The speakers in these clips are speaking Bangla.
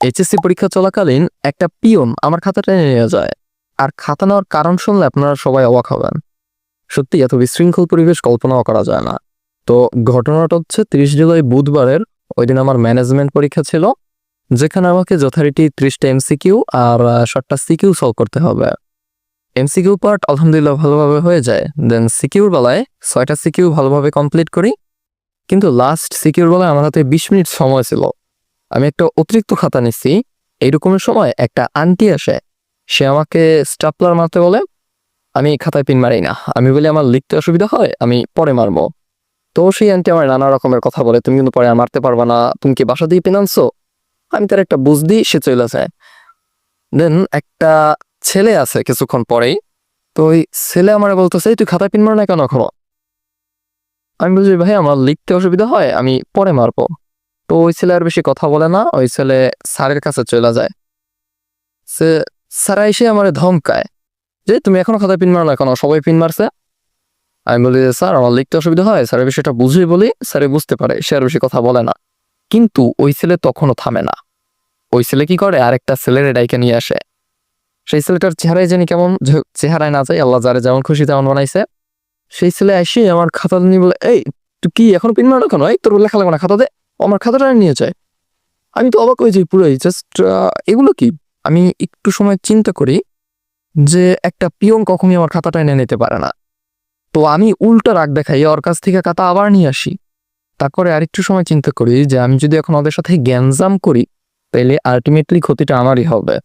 এইচএসসি পরীক্ষা চলাকালীন একটা পিয়ন আমার খাতাটা নিয়ে যায়। আর খাতা নেওয়ার কারণ শুনলে আপনারা সবাই অবাক হবেন। সত্যি, এত বিশৃঙ্খল পরিবেশ কল্পনাও করা যায় না। তো ঘটনাটা হচ্ছে তিরিশ জুলাই বুধবারের, ওই দিন আমার ম্যানেজমেন্ট পরীক্ষা ছিল, যেখানে আমাকে যথারীতি ত্রিশটা এমসিকিউ আর ষাটটা সিকিউ সলভ করতে হবে। এমসিকিউ পার্ট আলহামদুলিল্লাহ ভালোভাবে হয়ে যায়। দেন সিকিউর বেলায় ছয়টা সিকিউ ভালোভাবে কমপ্লিট করি। কিন্তু লাস্ট সিকিউর বেলায় আমার হাতে বিশ মিনিট সময় ছিল। আমি একটা অতিরিক্ত খাতা নিচ্ছি এইরকমের সময় একটা আন্টি আসে, সে আমাকে স্টাপলার মারতে বলে, আমি খাতায় পিন মারি না। আমি বলি, আমার লিখতে অসুবিধা হয়, আমি পরে মারবো। তো সেই আন্টি আমার নানা রকমের কথা বলে, তুমি কিন্তু পরে মারতে পারবা না, তুমি কি বাসা দিয়ে পিন আনছো? আমি তার একটা বুঝ দিই, সে চলে যায়। দেন একটা ছেলে আছে কিছুক্ষণ পরেই, তো ওই ছেলে আমার বলতেছে তুই খাতায় পিন মার না কেন এখনও? আমি বলছি, ভাই, আমার লিখতে অসুবিধা হয়, আমি পরে মারবো। তো ওই ছেলে আর বেশি কথা বলে না ওই ছেলে স্যারের কাছে চলে যায়। সে স্যার এসে আমার ধমকায় যে তুমি এখনও খাতায় পিন মারো না কেন? সবাই পিন মারছে? আমি বলি যে, স্যার আমার লিখতে অসুবিধা হয় স্যারের বিষয়টা বুঝেই বলি স্যারে বুঝতে পারে সে আর বেশি কথা বলে না। কিন্তু ওই ছেলে তখনও থামে না। ওই ছেলে কি করে? আরেকটা ছেলের ডাইকে নিয়ে আসে। সেই ছেলেটার চেহারায় জানি কেমন চেহারায় না যায় আল্লাহ যারে যেমন খুশি তেমন বানাইছে। সেই ছেলে এসে আমার খাতা নিয়ে বলে এই তুই কি এখন পিন মারো কেন? এই তোর লেখা লাগবে না খাতা দে। আমার খাতাটা নিয়ে যায়। আমি তো অবাক হয়ে যাই পুরোই জাস্ট এগুলো কি? আমি একটু সময় চিন্তা করি যে একটা পিয়ন কখনই আমার খাতাটা এনে নিতে পারে না। তো আমি উল্টা রাগ দেখাই, ওর কাছ থেকে খাতা আবার নিয়ে আসি। তারপরে আরেকটু সময় চিন্তা করি যে আমি যদি এখন ওদের সাথে গ্যাঞ্জাম করি তাহলে আলটিমেটলি ক্ষতিটা আমারই হবে।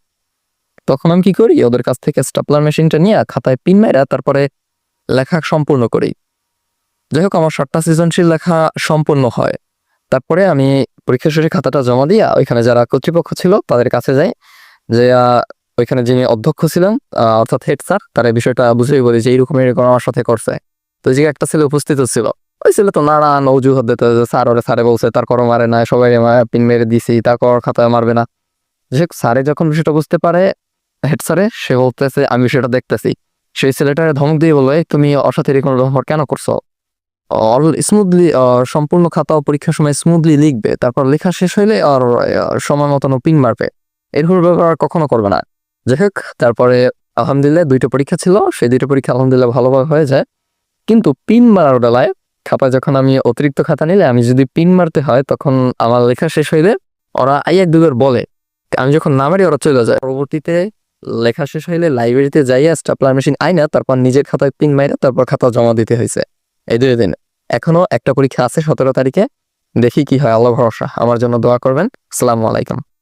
তখন আমি কি করি, ওদের কাছ থেকে স্টাপলার মেশিনটা নিয়ে খাতায় পিন মেরা তারপরে লেখা সম্পূর্ণ করি। যাই হোক, আমার সাতটা সৃজনশীল লেখা সম্পূর্ণ হয়। তারপরে আমি পরীক্ষা শেষে খাতাটা জমা দিয়ে, ওইখানে যারা কর্তৃপক্ষ ছিল তাদের কাছে যাই। যে ওইখানে যিনি অধ্যক্ষ ছিলেন অর্থাৎ হেড স্যার তার বিষয়টা বুঝেই বলি যে, এইরকম এরকম আমার সাথে করছে। তো জায়গায় একটা ছেলে উপস্থিত ছিল। ওই ছেলে তো নানান অজুহাত দিতে, যে, স্যার ওরে স্যারে বলছে, তার করো মারে না, সবাই পিন মেরে দিছি, তার কর খাতায় মারবে না। যে স্যারে যখন বিষয়টা বুঝতে পারে হেড স্যারে সে বলতেছে, আমি সেটা দেখতেছি। সেই ছেলেটার ধমক দিয়ে বলবে তুমি ওর সাথে এরকম ব্যবহার কেন করছ? অল স্মুথলি সম্পূর্ণ খাতা পরীক্ষার সময় স্মুথলি লিখবে। তারপর লেখা শেষ হইলে আর সময় মতন পিন মারবে। এরকম ব্যবহার কখনো করবে না। যাই হোক, তারপরে আলহামদুলিল্লাহ দুইটা পরীক্ষা ছিল। সেই দুইটা পরীক্ষা আলহামদুলিল্লাহ ভালোভাবে হয়ে যায়। কিন্তু পিন মারার বেলায় খাতা যখন আমি অতিরিক্ত খাতা নিলে, আমি যদি পিন মারতে হয়, তখন আমার লেখা শেষ হইলে ওরা আই এক দুবার বলে। আমি যখন না মারি, ওরা চলে যায়। পরবর্তীতে লেখা শেষ হইলে লাইব্রেরিতে যাইয়া স্টাপলার মেশিন আইনা, তারপর নিজের খাতায় পিন মাইরা, তারপর খাতা জমা দিতে হয়েছে এই দুই দিন। এখনও একটা পরীক্ষা আছে সতেরো তারিখে। দেখি কি হয়, আল্লাহ ভরসা। আমার জন্য দোয়া করবেন। আসসালামু আলাইকুম।